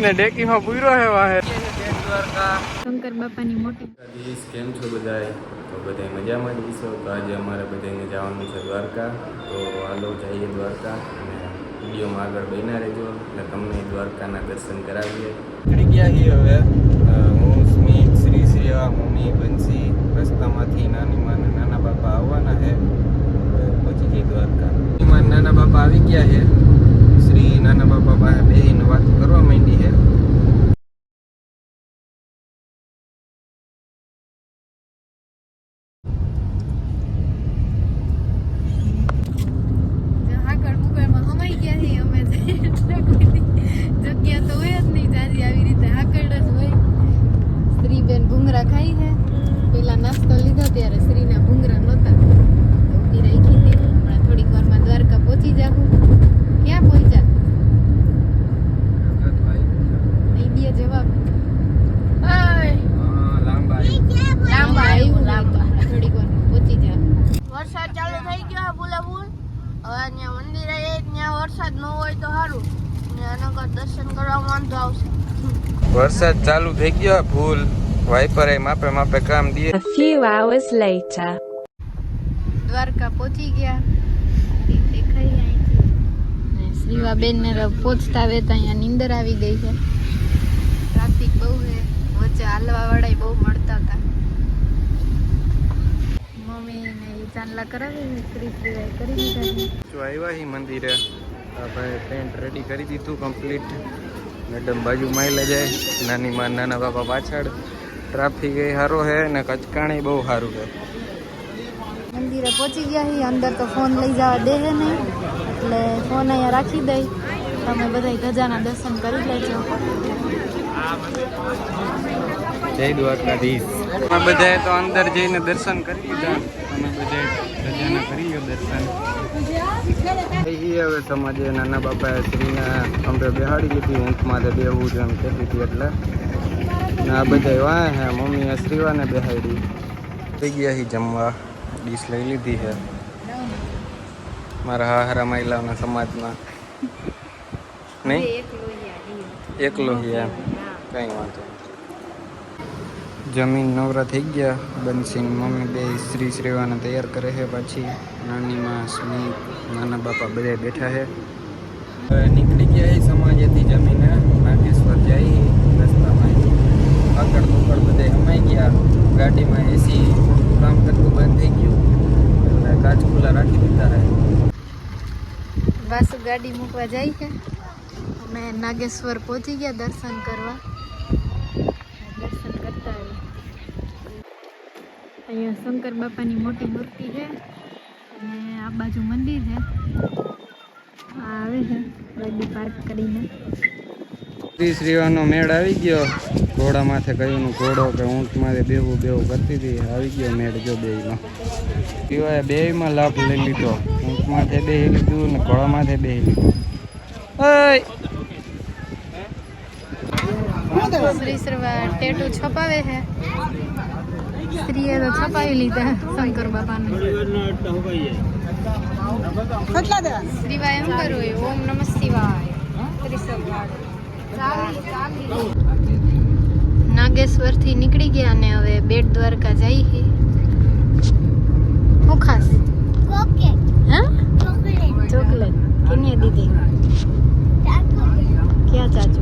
ને ડેકીમાં પૂરો હે વાહે. શંકર બાપાની મોટી. કેમ છો બધાય? તો બધા મજામાં જ છો તો આજે અમારે બધાને જવાનું છે દ્વારકા. તો હાલો જઈએ દ્વારકા અને વિડીયોમાં આગળ બન્યા રહેજો એટલે તમને દ્વારકાના દર્શન કરાવીએ. નીકળી ગયા છીએ હવે. હું સ્મિત શ્રી શ્રી મમ્મી બંસી રસ્તામાંથી નાની માં નાના બાપા આવવાના છે. પછી જઈ દ્વારકા. નાની નાના બાપા આવી ગયા છે. શ્રી નાના બાપા પાસે બેહીને વાત કરવા માંડી છે આગળ મુકળમાં હમાઈ ગયા છીએ અમે તો. એટલે કોઈ જગ્યા તો હોય જ નહીં જાજી આવી રીતે આગળ જ હોય શ્રીબેન ભૂંગરા ખાઈ છે પેલા નાસ્તો ત્યારે શ્રીના ભૂંગરા નહોતા. ઊભી રાખી હતી હમણાં થોડીક વારમાં દ્વારકા પહોંચી જાઉં ક્યાં પહોંચ્યા? નહીં દે જવાબ. લાંબા લાંબા આવ્યું લાંબા થોડીક વારમાં પહોંચી જાઉં વરસાદ ચાલુ થઈ ગયો ફૂલાફૂલ હવે ત્યાં મંદિરે ત્યાં વરસાદ ન હોય તો સારું દર્શન કરવા વાંધો આવશે. વરસાદ ચાલુ થઈ ગયો ફૂલ વાઇપર એ માપે માપે કામ દે. A few hours later. Dwarka પહોંચી ગયા. ઈ દેખાય અહીંથી. ને શ્રીવાબેન ને પહોંચતા વેતા અહીંયા નીંદર આવી ગઈ છે. ટ્રાફિક બહુ છે. વચ્ચે હાલવા વાળા બહુ મળતા હતા. મમ્મી ને ચાંદલા કરાવી ને શ્રી શ્રીવાએ કરી દીધા જો આવ્યા હી મંદિરે. આપણે ટેન્ટ રેડી કરી દીધું કમ્પ્લીટ મેડમ બાજુ લઈ જાય. નાની માં નાના બાપા પાછળ. ટ્રાફિક એ સારો છે ને કચકાણી બહુ સારું છે. મંદિરે પહોંચી ગયા છીએ અંદર તો ફોન લઈ જવા દે છે નહીં એટલે ફોન અહીંયા રાખી દઈ. તમે બધા ગજાના દર્શન કરી લેજો. જય દ્વારકાધીશ. અમે બધાએ તો અંદર જઈને દર્શન કરી લીધા. અમે બધાએ ગજાના કરી ગયો દર્શન. હવે સમાજે નાના બાપાએ શ્રીને અમે બેહાડી લીધી ઊંટ માથે બેહવું છે એમ કહેતી હતી એટલે. આ બધા વાહ હે મમ્મીએ શ્રીવાને બેહાડી થઈ ગયા હી જમવા. ડીશ લઈ લીધી છે મારા હારા મહિલાઓના સમાજમાં. નહીં? એકલો હી એમ. કંઈ વાંધો જમીન નવરા થઈ ગયા. બંસીન મમ્મી બે શ્રી શ્રીવાને તૈયાર કરે છે પાછી. નાનીમાં સ્મિત નાના બાપા બધા બેઠા છે નીકળી ગયા એ સમાજેથી જમીને નાગેશ્વર જાય રસ્તામાં આગળ મુકળ બધે હમાઈ ગયા ગાડીમાં એસી કામ કરતું બંધ થઈ ગયું એટલે કાચ ખુલ્લા રાખી દીધા રહે વાસુ ગાડી મૂકવા જાય છે. અમે નાગેશ્વર પહોંચી ગયા દર્શન કરવા. દર્શન કરતા અહીંયા શંકર બાપાની મોટી મૂર્તિ છે. અને આ બાજુ મંદિર છે. આવે છે. ગાડી પાર્ક કરીને. શ્રી શ્રીવાનો મેળ આવી ગયો. ઘોડા માથે કહ્યું ઘોડો કે ઊંટ માથે બેવું બેવું કરતી હતી. આવી ગયો મેળ જો બેયમાં. પીવાએ બેયમાં લાભ લઈ લીધો. ઊંટ માથે બેહી લીધું ને ઘોડા માથે બેહી લીધું. ઓય! શ્રી શ્રવા ટેટુ છપાવે હે. સ્ત્રીએ તો છપાવી લીધા શંકર બાપાને. શ્રીવાય એમ કરવું ઓમ નમઃ શિવાય. નાગેશ્વર થી નીકળી ગયા અને હવે બેટ દ્વારકા જઈ હે. હું ખાસ? હા? ચોકલેટ. કેની દીધી ક્યાં ચાચુ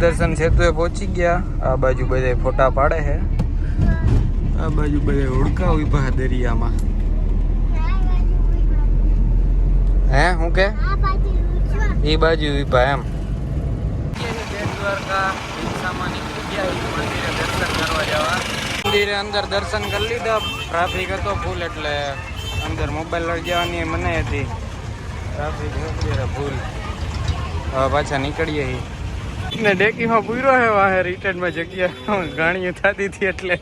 દર્શન સેતુએ પહોંચી ગયા. આ બાજુ બધા ફોટા પાડે છે આ બાજુ બધા ઓળખા ઊભા દરિયામાં. હે હું કે? એ બાજુ વિભા એમ. મંદિરે અંદર દર્શન કરી લીધા. ટ્રાફિક હતો ફૂલ એટલે અંદર મોબાઈલ લઈ જવાની મને હતી. ટ્રાફિક હતી ફૂલ હવે પાછા નીકળીએ ને ડેકીમાં પૂરો હે વાહે રિટર્નમાં જગ્યા. ગાણીઓ થતી હતી એટલે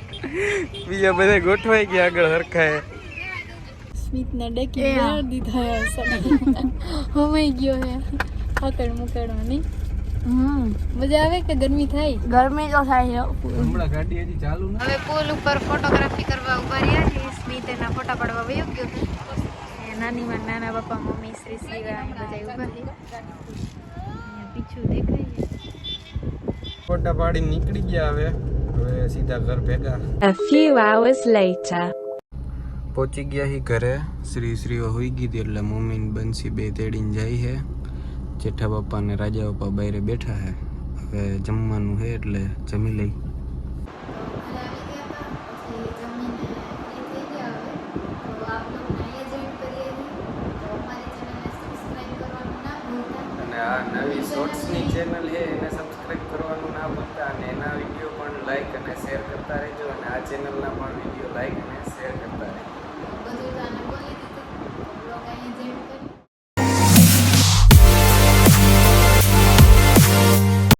બીજા બધા ગોઠવાઈ ગયા આગળ હરખાએ. સ્મિતના ડેકી માર દીધા હોમાઈ ગયો હે. આકડ મુકડવાની. મજા આવે કે ગરમી થાય? ગરમી તો થાય છે. હમણાં ગાડી હજી ચાલુ હવે પુલ ઉપર ફોટોગ્રાફી કરવા ઊભા રહ્યા છે સ્મિત એના ફોટા પાડવા વયો ગયો છે. નાની માં નાના પપ્પા મમ્મી શ્રી શ્રી બધા ઊભા છે. પીછું દેખાય ફોટા પાડી નીકળી ગયા હવે. હવે સીધા ઘર ભેગા. A few hours later. પહોંચી ગયા હી ઘરે. શ્રી શ્રીઓ હોઈ ગીધી એટલે મમ્મી ને બંસી બે તેડીને જાય છે જેઠા બાપા ને રાજા બાપા બહારે બેઠા છે હવે જમવાનું છે એટલે જમી લઈ. નવી શોર્ટ્સની ચેનલ છે એને સબસ્ક્રાઇબ કરવાનું ના ભૂલતા અને એના વીડિયો પણ લાઈક અને શેર કરતા રહેજો. અને આ ચેનલના પણ વીડિયો લાઈક અને શેર કરતા રહેજો.